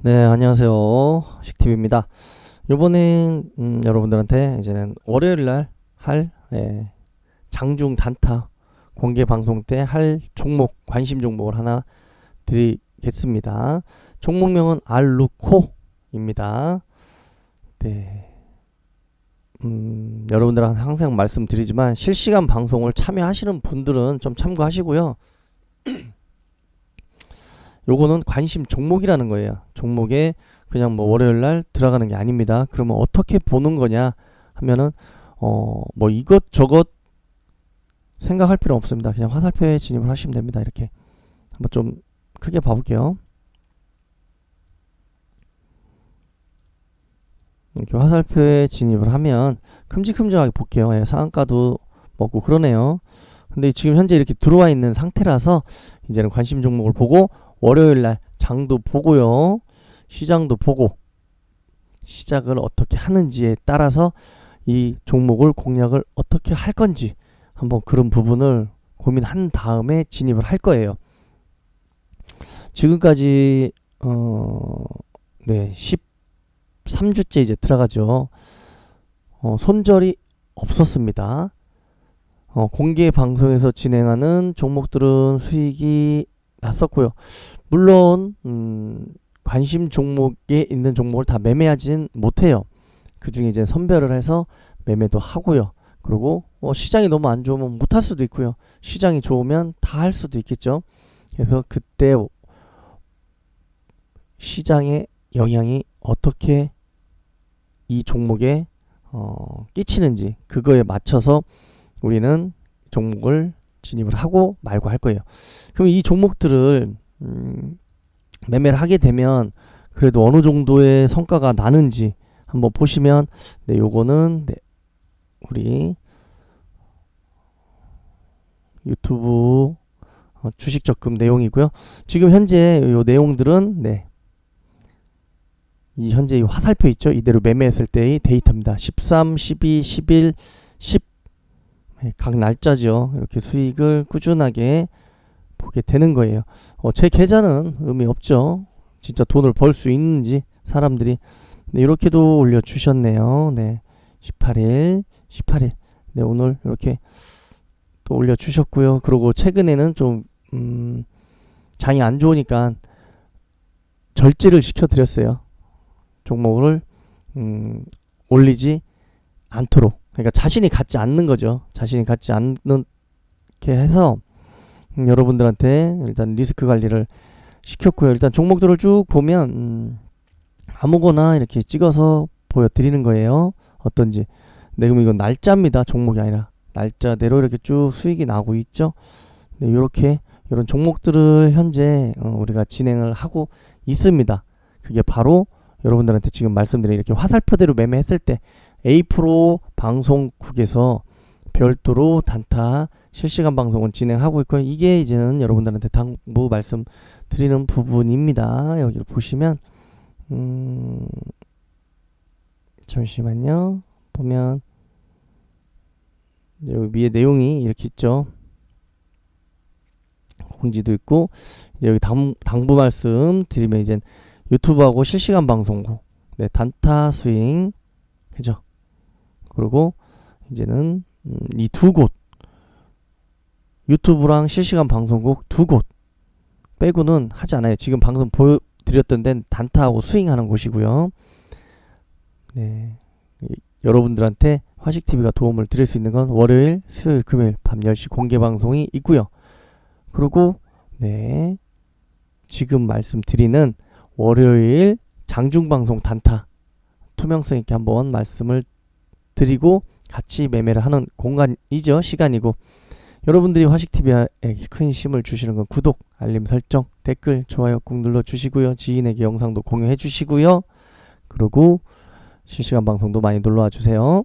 네, 안녕하세요. 식TV입니다. 요번엔 음, 여러분들한테 이제는 월요일 날할 예, 장중 단타 공개 방송 때 할 종목 관심 종목을 하나 드리겠습니다. 종목명은 알루코입니다. 네. 음, 여러분들한테 항상 말씀드리지만 실시간 방송을 참여하시는 분들은 좀 참고하시고요. 요거는 관심 종목이라는 거예요. 종목에 그냥 뭐 월요일 날 들어가는 게 아닙니다. 그러면 어떻게 보는 거냐 하면은 어 뭐 이것 저것 생각할 필요 없습니다. 그냥 화살표에 진입을 하시면 됩니다. 이렇게 한번 좀 크게 봐볼게요. 이렇게 화살표에 진입을 하면 큼직큼직하게 볼게요. 예, 상한가도 먹고 그러네요. 근데 지금 현재 이렇게 들어와 있는 상태라서 이제는 관심 종목을 보고 월요일 날 장도 보고요. 시장도 보고 시작을 어떻게 하는지에 따라서 이 종목을 공략을 어떻게 할 건지 한번 그런 부분을 고민한 다음에 진입을 할 거예요. 지금까지 어, 네, 13주째 이제 들어가죠. 어, 손절이 없었습니다. 어, 공개 방송에서 진행하는 종목들은 수익이 났었고요. 물론 음, 관심 종목에 있는 종목을 다 매매하진 못해요. 그 중에 이제 선별을 해서 매매도 하고요. 그리고 뭐 시장이 너무 안 좋으면 못할 수도 있고요. 시장이 좋으면 다 할 수도 있겠죠. 그래서 그때 시장의 영향이 어떻게 이 종목에 어, 끼치는지 그거에 맞춰서 우리는 종목을 진입을 하고 말고 할 거예요. 그럼 이 종목들을 음, 매매를 하게 되면 그래도 어느 정도의 성과가 나는지 한번 보시면 네 요거는 네 우리 유튜브 어, 주식 적금 내용이고요. 지금 현재 요 내용들은 네. 이 현재 이 화살표 있죠? 이대로 매매했을 때의 데이터입니다. 13, 12, 11, 10네, 각 날짜죠. 이렇게 수익을 꾸준하게 보게 되는 거예요. 어, 제 계좌는 의미 없죠. 진짜 돈을 벌 수 있는지 사람들이 네, 이렇게도 올려주셨네요. 네, 18일, 18일. 네, 오늘 이렇게 또 올려주셨고요. 그리고 최근에는 좀 음, 장이 안 좋으니까 절제를 시켜드렸어요. 종목을 음, 올리지 않도록. 그러니까 자신이 갖지 않는 거죠. 자신이 갖지 않는 게 해서 음, 여러분들한테 일단 리스크 관리를 시켰고요. 일단 종목들을 쭉 보면 음, 아무거나 이렇게 찍어서 보여드리는 거예요. 어떤지. 네, 그럼 이건 날짜입니다. 종목이 아니라 날짜대로 이렇게 쭉 수익이 나고 있죠. 네, 이렇게 이런 종목들을 현재 어, 우리가 진행을 하고 있습니다. 그게 바로 여러분들한테 지금 말씀드린 이렇게 화살표대로 매매했을 때 A 프로 방송국에서 별도로 단타 실시간 방송을 진행하고 있고요. 이게 이제는 여러분들한테 당부 말씀 드리는 부분입니다. 여기를 보시면 음 잠시만요. 보면 여기 위에 내용이 이렇게 있죠. 공지도 있고 여기 당, 당부 말씀 드리면 이제 유튜브하고 실시간 방송국 네, 단타 스윙 그죠? 그리고 이제는 음, 이두 곳 유튜브랑 실시간 방송국 두 곳 빼고는 하지 않아요. 지금 방송 보여드렸던 데는 단타하고 스윙하는 곳이고요. 네. 여러분들한테 화식TV가 도움을 드릴 수 있는 건 월요일, 수요일, 금요일 밤 10시 공개 방송이 있고요. 그리고 네. 지금 말씀드리는 월요일 장중 방송 단타 투명성 있게 한번 말씀을 드리고 같이 매매를 하는 공간이죠. 시간이고 여러분들이 화식TV에 큰 힘을 주시는 건 구독, 알림 설정, 댓글, 좋아요 꾹 눌러주시고요. 지인에게 영상도 공유해 주시고요. 그리고 실시간 방송도 많이 놀러와 주세요.